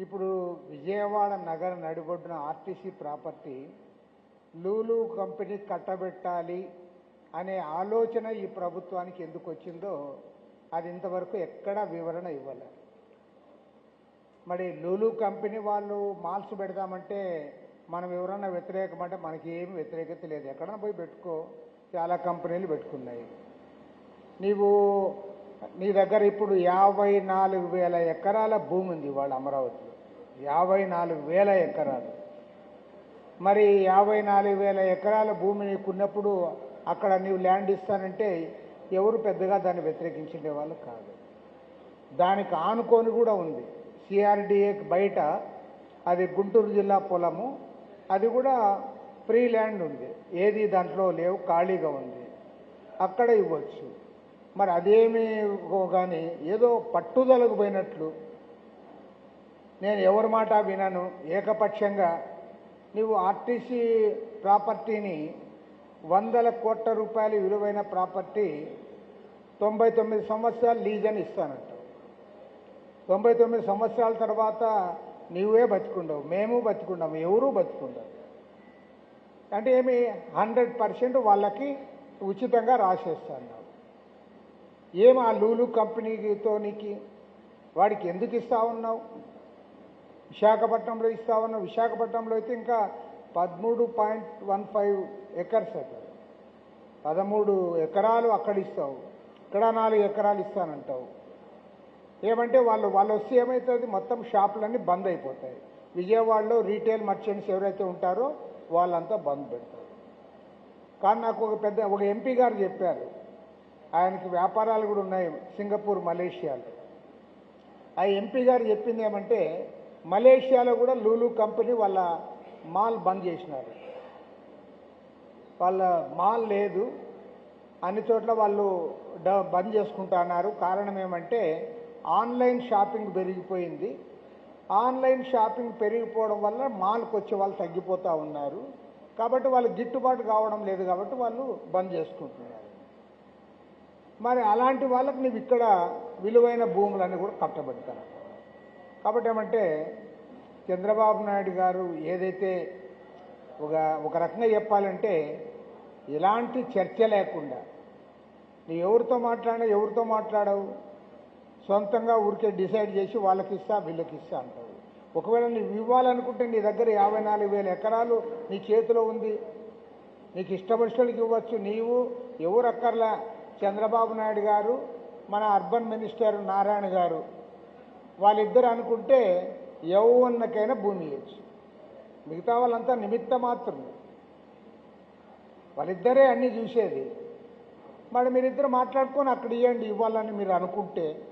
ఇప్పుడు విజయవాడ నగర నడిబొడ్డున ఆర్టీసీ ప్రాపర్టీ లూలు కంపెనీ కట్టబెట్టాలి అనే ఆలోచన ఈ ప్రభుత్వానికి ఎందుకు వచ్చిందో అది ఇంతవరకు ఎక్కడా వివరణ ఇవ్వలేదు మరి లూలు కంపెనీ వాళ్ళు మాల్స్ పెడదామంటే మనం ఎవరన్నా వ్యతిరేకమంటే మనకి ఏమి వ్యతిరేకత లేదు. ఎక్కడన్నా పోయి పెట్టుకో. చాలా కంపెనీలు పెట్టుకున్నాయి. నీవు నీ దగ్గర ఇప్పుడు యాభై నాలుగు వేల ఎకరాల భూమి ఉంది ఇవాళ అమరావతిలో. యాభై నాలుగు వేల ఎకరాలు. మరి యాభై నాలుగు వేల ఎకరాల భూమి నీకున్నప్పుడు అక్కడ నీవు ల్యాండ్ ఇస్తానంటే ఎవరు పెద్దగా దాన్ని వ్యతిరేకించే వాళ్ళు కాదు. దానికి ఆనుకొని కూడా ఉంది. సిఆర్డిఏ బయట అది గుంటూరు జిల్లా పొలము అది కూడా ఫ్రీ ల్యాండ్ ఉంది. ఏది దాంట్లో లేవు ఖాళీగా ఉంది. అక్కడ ఇవ్వచ్చు. మరి అదేమి కానీ ఏదో పట్టుదలకు పోయినట్లు నేను ఎవరి మాట వినను. ఏకపక్షంగా నీవు ఆర్టీసీ ప్రాపర్టీని వందల కోట్ల రూపాయలు విలువైన ప్రాపర్టీ తొంభై తొమ్మిది సంవత్సరాలు లీజ్ అని ఇస్తానంట. తొంభై తొమ్మిది సంవత్సరాల తర్వాత నీవే బతుకుండవు మేము బతుకుండము ఎవరూ బతుకుండవు అంటే ఏమి? హండ్రెడ్ పర్సెంట్ వాళ్ళకి ఉచితంగా రాసేస్తాను. ఏం ఆ లూలు కంపెనీతో నీకు వాడికి ఎందుకు ఇస్తా ఉన్నావు? విశాఖపట్నంలో ఇస్తా ఉన్నావు. విశాఖపట్నంలో అయితే ఇంకా పదమూడు పాయింట్ వన్ ఫైవ్ ఎకర్స్ అక్కడ పదమూడు ఎకరాలు అక్కడ ఇస్తావు. ఇక్కడ నాలుగు ఎకరాలు ఇస్తానంటావు. ఏమంటే వాళ్ళు వాళ్ళు వస్తే ఏమవుతుంది మొత్తం షాపులన్నీ బంద్ అయిపోతాయి. విజయవాడలో రీటైల్ మర్చెంట్స్ ఎవరైతే ఉంటారో వాళ్ళంతా బంద్ పెడతారు. కానీ నాకు ఒక పెద్ద ఒక ఎంపీ గారు చెప్పారు. ఆయనకి వ్యాపారాలు కూడా ఉన్నాయి సింగపూర్ మలేషియాలో. ఆ ఎంపీ గారు చెప్పింది ఏమంటే మలేషియాలో కూడా లూలు కంపెనీ వాళ్ళ మాల్ బంద్ చేసినారు. వాళ్ళ మాల్ లేదు అన్ని చోట్ల వాళ్ళు డ బంద్ చేసుకుంటున్నారు కారణం ఏమంటే ఆన్లైన్ షాపింగ్ పెరిగిపోయింది. ఆన్లైన్ షాపింగ్ పెరిగిపోవడం వల్ల మాల్కి వచ్చే వాళ్ళు తగ్గిపోతూ ఉన్నారు. కాబట్టి వాళ్ళు గిట్టుబాటు కావడం లేదు కాబట్టి వాళ్ళు బంద్ చేసుకుంటున్నారు. మరి అలాంటి వాళ్ళకి నువ్వు ఇక్కడ విలువైన భూములన్నీ కూడా కట్టబెడతాను కాబట్టి ఏమంటే చంద్రబాబు నాయుడు గారు ఏదైతే ఒక ఒక రకంగా చెప్పాలంటే ఎలాంటి చర్చ లేకుండా నువ్వు ఎవరితో మాట్లాడినా ఎవరితో మాట్లాడవు. సొంతంగా ఊరికే డిసైడ్ చేసి వాళ్ళకి ఇస్తా వీళ్ళకి ఇస్తా అంటావు. ఒకవేళ నువ్వు ఇవ్వాలనుకుంటే నీ దగ్గర యాభై నాలుగు వేల ఎకరాలు నీ చేతిలో ఉంది. నీకు ఇష్టపడినోళ్ళకి ఇవ్వచ్చు. నీవు ఎవరు అక్కర్లా? చంద్రబాబు నాయుడు గారు మన అర్బన్ మినిస్టర్ నారాయణ గారు వాళ్ళిద్దరు అనుకుంటే ఎవరికైనా భూమి ఇవ్వచ్చు మిగతా వాళ్ళంతా నిమిత్త మాత్రం. వాళ్ళిద్దరే అన్నీ చూసేది. మరి మీరిద్దరు మాట్లాడుకొని అక్కడ ఇవ్వండి ఇవ్వాలని మీరు అనుకుంటే